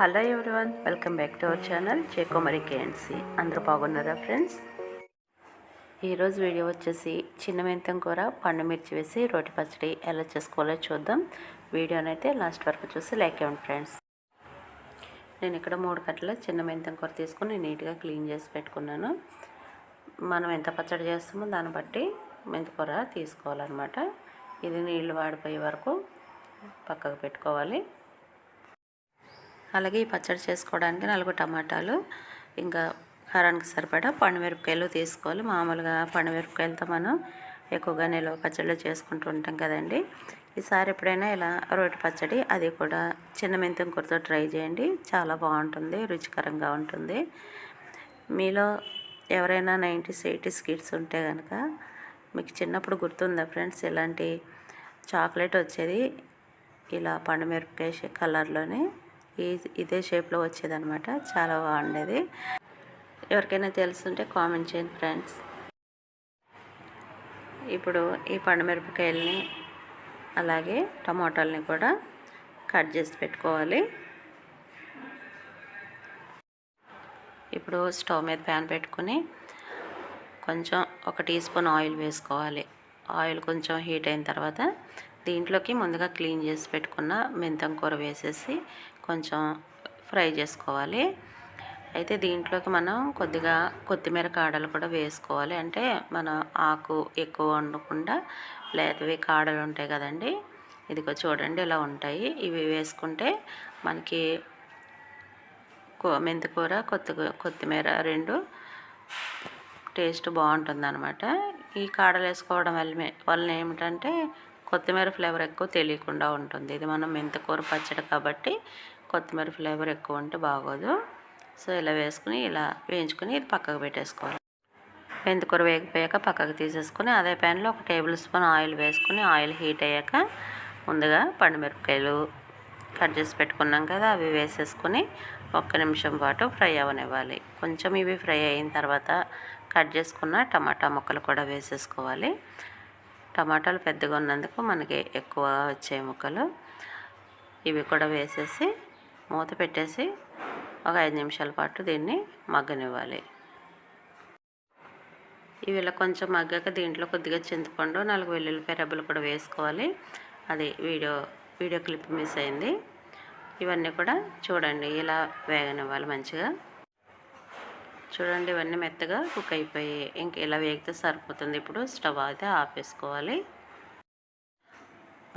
Hello everyone welcome back to our channel చేకోమరి కేఎన్సి. అందరూ బాగున్నారా friends? ఈరోజు వీడియో వచ్చేసి చిన్న మెంతం కూర పండు మిర్చి వేసి రోటి పచ్చడి ఎలా చేసుకోవాలో చూద్దాం. వీడియోనైతే లాస్ట్ వరకు చూసి లైక్ ఇవ్వండి ఫ్రెండ్స్. నేను ఇక్కడ మూడు కట్టల చిన్న మెంతం కూర తీసుకుని నీట్గా క్లీన్ చేసి పెట్టుకున్నాను. మనం ఎంత పచ్చడి చేస్తామో దాన్ని బట్టి మెంతికూర తీసుకోవాలన్నమాట. ఇది నీళ్ళు వాడిపోయే వరకు పక్కకు పెట్టుకోవాలి. అలాగే ఈ పచ్చడి చేసుకోవడానికి నాలుగు టమాటాలు ఇంకా కారానికి సరిపడా పండుమిరపకాయలు తీసుకోవాలి. మామూలుగా పండుమిరపకాయలతో మనం ఎక్కువగా నిల్వ పచ్చళ్ళు చేసుకుంటూ ఉంటాం కదండి. ఈసారి ఎప్పుడైనా ఇలా రోటి పచ్చడి అది కూడా చిన్న మెంతం కూరతో ట్రై చేయండి. చాలా బాగుంటుంది రుచికరంగా ఉంటుంది. మీలో ఎవరైనా నైంటీస్ ఎయిటీస్ కిడ్స్ ఉంటే కనుక మీకు చిన్నప్పుడు గుర్తుందా ఫ్రెండ్స్? ఇలాంటి చాక్లెట్ వచ్చేది ఇలా పండుమిరపకాయ కలర్లోనే ఈ ఇదే షేప్లో వచ్చేదనమాట చాలా బాగుండేది. ఎవరికైనా తెలుసుంటే కామెంట్ చేయండి ఫ్రెండ్స్ ఇప్పుడు ఈ పండుమిరపకాయలని అలాగే టమాటాలని కూడా కట్ చేసి పెట్టుకోవాలి. ఇప్పుడు స్టవ్ మీద ప్యాన్ పెట్టుకుని కొంచెం ఒక టీ స్పూన్ ఆయిల్ వేసుకోవాలి. ఆయిల్ కొంచెం హీట్ అయిన తర్వాత దీంట్లోకి ముందుగా క్లీన్ చేసి పెట్టుకున్న మెంతం కూర వేసేసి కొంచెం ఫ్రై చేసుకోవాలి. అయితే దీంట్లోకి మనం కొద్దిగా కొత్తిమీర కాడలు కూడా వేసుకోవాలి. అంటే మనం ఆకు ఎక్కువ వండకుండా లేతవి కాడలు ఉంటాయి కదండి. ఇదిగో చూడండి ఇలా ఉంటాయి. ఇవి వేసుకుంటే మనకి మెంతికూర కొత్త కొత్తిమీర రెండు టేస్ట్ బాగుంటుందన్నమాట. ఈ కాడలు వేసుకోవడం వల్ల వలన ఏమిటంటే కొత్తిమీర ఫ్లేవర్ ఎక్కువ తెలియకుండా ఉంటుంది. ఇది మనం మెంతికూర పచ్చడి కాబట్టి కొత్తిమీర ఫ్లేవర్ ఎక్కువ ఉంటే బాగోదు. సో ఇలా వేసుకుని ఇలా వేయించుకుని ఇది పక్కకు పెట్టేసుకోవాలి. మెంతికూర వేగిపోయాక పక్కకు తీసేసుకుని అదే ప్యాన్లో ఒక టేబుల్ స్పూన్ ఆయిల్ వేసుకుని ఆయిల్ హీట్ అయ్యాక ముందుగా పండుమిరపకాయలు కట్ చేసి పెట్టుకున్నాం కదా అవి వేసేసుకొని ఒక్క నిమిషం పాటు ఫ్రై అవనివ్వాలి. కొంచెం ఇవి ఫ్రై అయిన తర్వాత కట్ చేసుకున్న టమాటా ముక్కలు కూడా వేసేసుకోవాలి. టమాటాలు పెద్దగా ఉన్నందుకు మనకి ఎక్కువ వచ్చే ముక్కలు ఇవి కూడా వేసేసి మూత పెట్టేసి ఒక ఐదు నిమిషాల పాటు దీన్ని మగ్గనివ్వాలి. ఇవి ఇలా కొంచెం మగ్గాక దీంట్లో కొద్దిగా చింతపండు నాలుగు వెల్లుల్లిపాయ రెబ్బలు కూడా వేసుకోవాలి. అది వీడియో వీడియో క్లిప్ మిస్ అయింది. ఇవన్నీ కూడా చూడండి ఇలా వేగనివ్వాలి మంచిగా. చూడండి ఇవన్నీ మెత్తగా కుక్ అయిపోయి ఇంక ఇలా వేగితే సరిపోతుంది. ఇప్పుడు స్టవ్ అయితే ఆపేసుకోవాలి.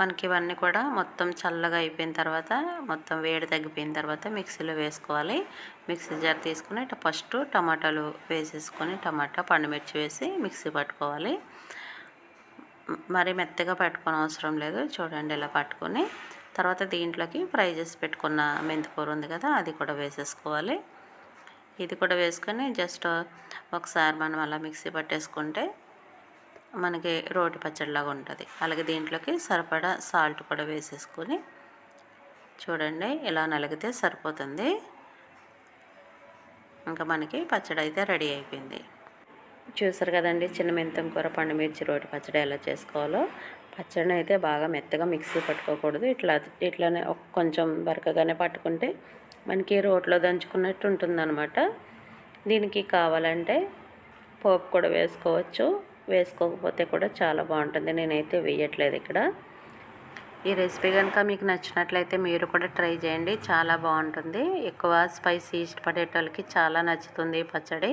మనకి ఇవన్నీ కూడా మొత్తం చల్లగా అయిపోయిన తర్వాత మొత్తం వేడి తగ్గిపోయిన తర్వాత మిక్సీలో వేసుకోవాలి. మిక్సీ జార్ తీసుకుని ఇట్లా ఫస్ట్ టమాటాలు వేసేసుకొని టమాటా పండుమిర్చి వేసి మిక్సీ పట్టుకోవాలి. మరి మెత్తగా పట్టుకోని అవసరం లేదు చూడండి ఇలా పట్టుకొని. తర్వాత దీంట్లోకి ఫ్రై చేసి పెట్టుకున్న మెంతికూర ఉంది కదా అది కూడా వేసేసుకోవాలి. ఇది కూడా వేసుకొని జస్ట్ ఒకసారి మనం అలా మిక్సీ పట్టేసుకుంటే మనకి రోటి పచ్చడిలాగా ఉంటుంది. అలాగే దీంట్లోకి సరిపడా సాల్ట్ కూడా వేసేసుకొని చూడండి ఇలా నలిగితే సరిపోతుంది. ఇంకా మనకి పచ్చడి అయితే రెడీ అయిపోయింది. చూసారు కదండి చిన్న మెంతం కూర పండు మిర్చి రోటి పచ్చడి ఎలా చేసుకోవాలో. పచ్చడిని అయితే బాగా మెత్తగా మిక్సీ పట్టుకోకూడదు. ఇట్లా ఇట్లానే కొంచెం బరకగానే పట్టుకుంటే మనకి రోట్లో దంచుకున్నట్టు ఉంటుందన్నమాట. దీనికి కావాలంటే పోపు కూడా వేసుకోవచ్చు. వేసుకోకపోతే కూడా చాలా బాగుంటుంది. నేనైతే వేయట్లేదు ఇక్కడ. ఈ రెసిపీ కనుక మీకు నచ్చినట్లయితే మీరు కూడా ట్రై చేయండి. చాలా బాగుంటుంది. ఎక్కువ స్పైసీ ఇష్టపడేటోళ్ళకి చాలా నచ్చుతుంది ఈ పచ్చడి.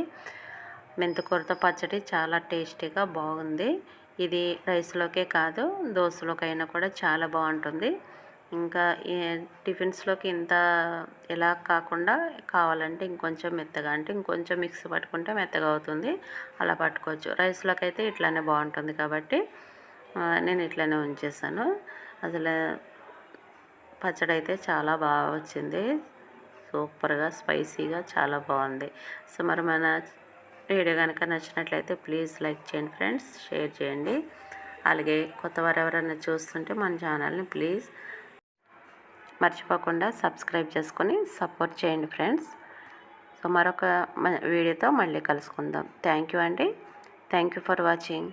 మెంతికూరతో పచ్చడి చాలా టేస్టీగా బాగుంది. ఇది రైస్లోకే కాదు దోశలోకైనా కూడా చాలా బాగుంటుంది. ఇంకా టిఫిన్స్లోకి ఇంత ఎలా కాకుండా కావాలంటే ఇంకొంచెం మెత్తగా అంటే ఇంకొంచెం మిక్స్ పట్టుకుంటే మెత్తగా అవుతుంది. అలా పట్టుకోవచ్చు. రైస్లోకి అయితే ఇట్లానే బాగుంటుంది కాబట్టి నేను ఇట్లానే ఉంచేసాను. అసలు పచ్చడి అయితే చాలా బాగా వచ్చింది. సూపర్గా స్పైసీగా చాలా బాగుంది. సో మరి మన వీడియో కనుక నచ్చినట్లయితే ప్లీజ్ లైక్ చేయండి ఫ్రెండ్స్ షేర్ చేయండి. అలాగే కొత్త వారు ఎవరైనా చూస్తుంటే మన ఛానల్ని ప్లీజ్ మర్చిపోకుండా సబ్స్క్రైబ్ చేసుకొని సపోర్ట్ చేయండి ఫ్రెండ్స్. సో మరొక వీడియోతో మళ్ళీ కలుసుకుందాం. థ్యాంక్ యూ అండి. Thank you for watching.